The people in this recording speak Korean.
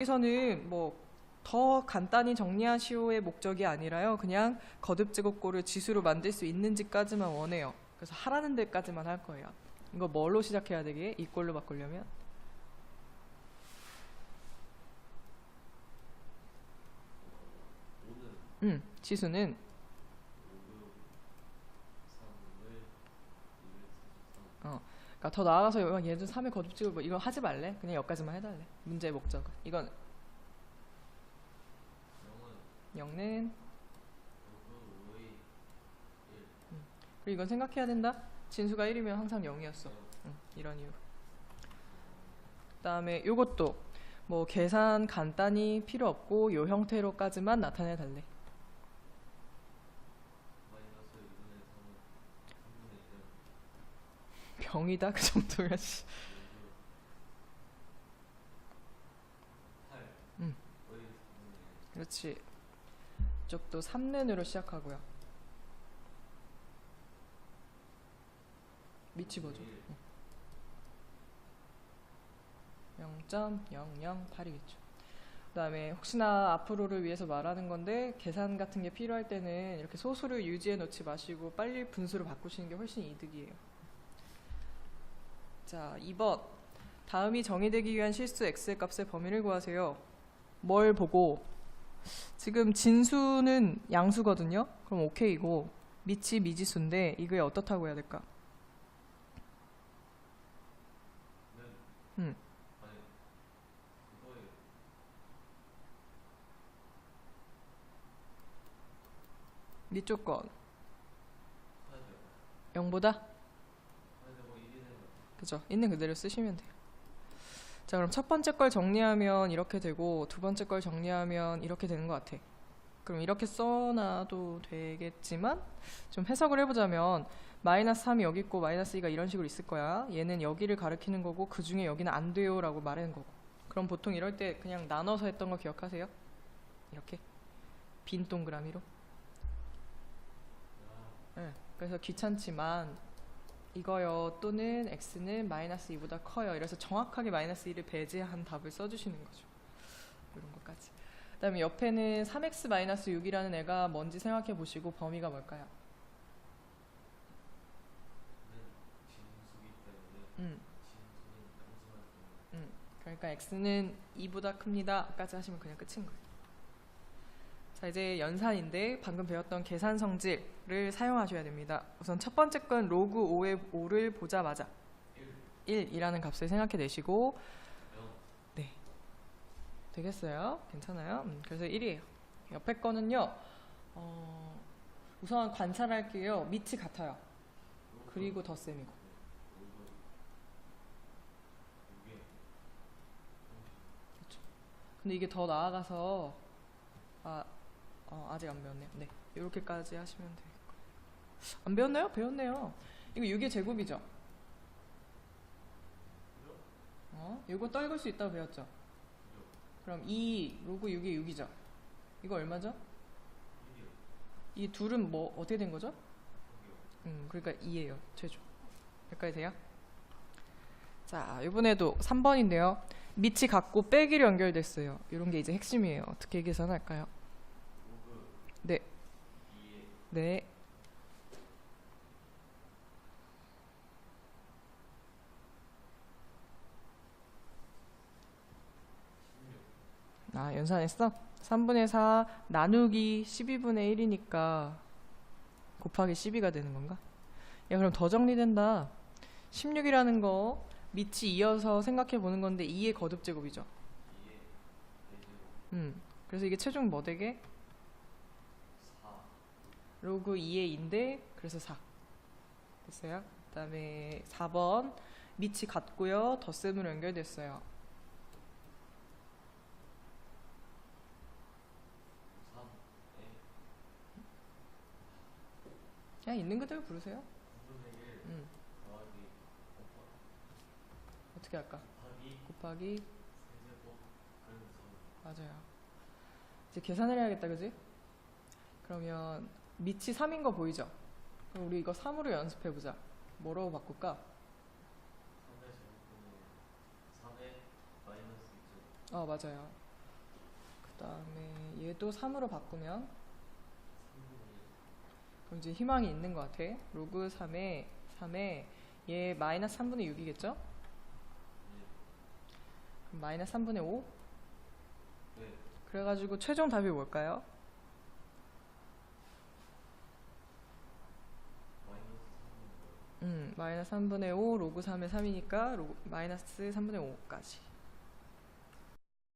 여기서는 뭐 더 간단히 정리하시오의 목적이 아니라요. 그냥 거듭 제곱골을 지수로 만들 수 있는지까지만 원해요. 그래서 하라는 데까지만 할 거예요. 이거 뭘로 시작해야 되게? 이 꼴로 바꾸려면? 음, 지수는 어, 그러니까 더 나아가서 막 얘도 3의 거듭 제곱 뭐 이거 하지 말래. 그냥 여기까지만 해달래. 문제의 목적은. 이건 0는 그리고 이건 생각해야 된다. 진수가 1이면 항상 0이었어. 응, 이런 이유. 그 다음에 요것도 뭐 계산 간단히 필요 없고 요 형태로까지만 나타내 달래. 병이다 그 정도야 씨. 음. 그렇지. 이쪽도 3른으로 시작하고요. 밑이 뭐죠? 0.008이겠죠. 그 다음에 혹시나 앞으로를 위해서 말하는 건데 계산 같은 게 필요할 때는 이렇게 소수를 유지해 놓지 마시고 빨리 분수로 바꾸시는 게 훨씬 이득이에요. 자, 2번. 다음이 정의되기 위한 실수 x의 값의 범위를 구하세요. 뭘 보고 지금 진수는 양수거든요. 그럼 오케이고 밑이 미지수인데 이게 어떻다고 해야 될까? 음. 밑쪽 건 0보다? 그죠? 있는 그대로 쓰시면 돼요. 자, 그럼 첫 번째 걸 정리하면 이렇게 되고 두 번째 걸 정리하면 이렇게 되는 것 같아. 그럼 이렇게 써놔도 되겠지만 좀 해석을 해보자면 마이너스 3이 여기 있고 마이너스 2가 이런 식으로 있을 거야. 얘는 여기를 가리키는 거고 그 중에 여기는 안 돼요 라고 말하는 거고. 그럼 보통 이럴 때 그냥 나눠서 했던 거 기억하세요? 이렇게 빈 동그라미로. 네, 그래서 귀찮지만 이거요 또는 x는 마이너스 2보다 커요. 이래서 정확하게 마이너스 2를 배제한 답을 써주시는 거죠. 이런 것까지. 그 다음에 옆에는 3x 마이너스 6이라는 애가 뭔지 생각해 보시고 범위가 뭘까요? 음. 음. 그러니까 x는 2보다 큽니다.까지 하시면 그냥 끝인 거예요. 자 이제 연산인데 방금 배웠던 계산 성질을 사용하셔야 됩니다. 우선 첫 번째 건 로그 5의 5를 보자마자 1 이라는 값을 생각해 내시고 네 되겠어요? 괜찮아요? 음, 그래서 1이에요. 옆에 거는요 어, 우선 관찰할게요. 밑이 같아요. 그리고 덧셈이고 그렇죠. 근데 이게 더 나아가서 아 어, 아직 안 배웠네요. 네, 이렇게까지 하시면 돼요. 안 배웠나요? 배웠네요. 이거 6의 제곱이죠. 어? 이거 떨굴 수 있다고 배웠죠. 그럼 2 로그 6이 6이죠. 이거 얼마죠? 이 둘은 뭐 어떻게 된 거죠? 음, 그러니까 2예요. 최종. 여기까지 돼요? 자, 이번에도 3번인데요. 밑이 같고 빼기로 연결됐어요. 이런 게 이제 핵심이에요. 어떻게 계산할까요? 네. 네. 아, 연산했어? 3분의 4 나누기 12분의 1이니까 곱하기 12가 되는 건가? 야, 그럼 더 정리된다. 16이라는 거 밑이 이어서 생각해 보는 건데 2의 거듭 제곱이죠. 음. 그래서 이게 최종 뭐 되게? 로그 2의 2인데 그래서 4 됐어요? 그 다음에 4번 밑이 같고요 덧셈으로 연결됐어요 그냥 있는 그대로 부르세요 음. 어떻게 할까? 곱하기 맞아요 이제 계산을 해야겠다 그지? 그러면 밑이 3인 거 보이죠? 그럼 우리 이거 3으로 연습해 보자. 뭐라고 바꿀까? 어, 맞아요. 그 다음에 얘도 3으로 바꾸면 그럼 이제 희망이 있는 것 같아. 로그 3에 3에 얘 마이너스 3분의 6이겠죠? 그럼 마이너스 3분의 5? 네. 그래가지고 최종 답이 뭘까요? 음, 마이너스 3분의 5 로그 3의 3이니까 로그, 마이너스 3분의 5까지.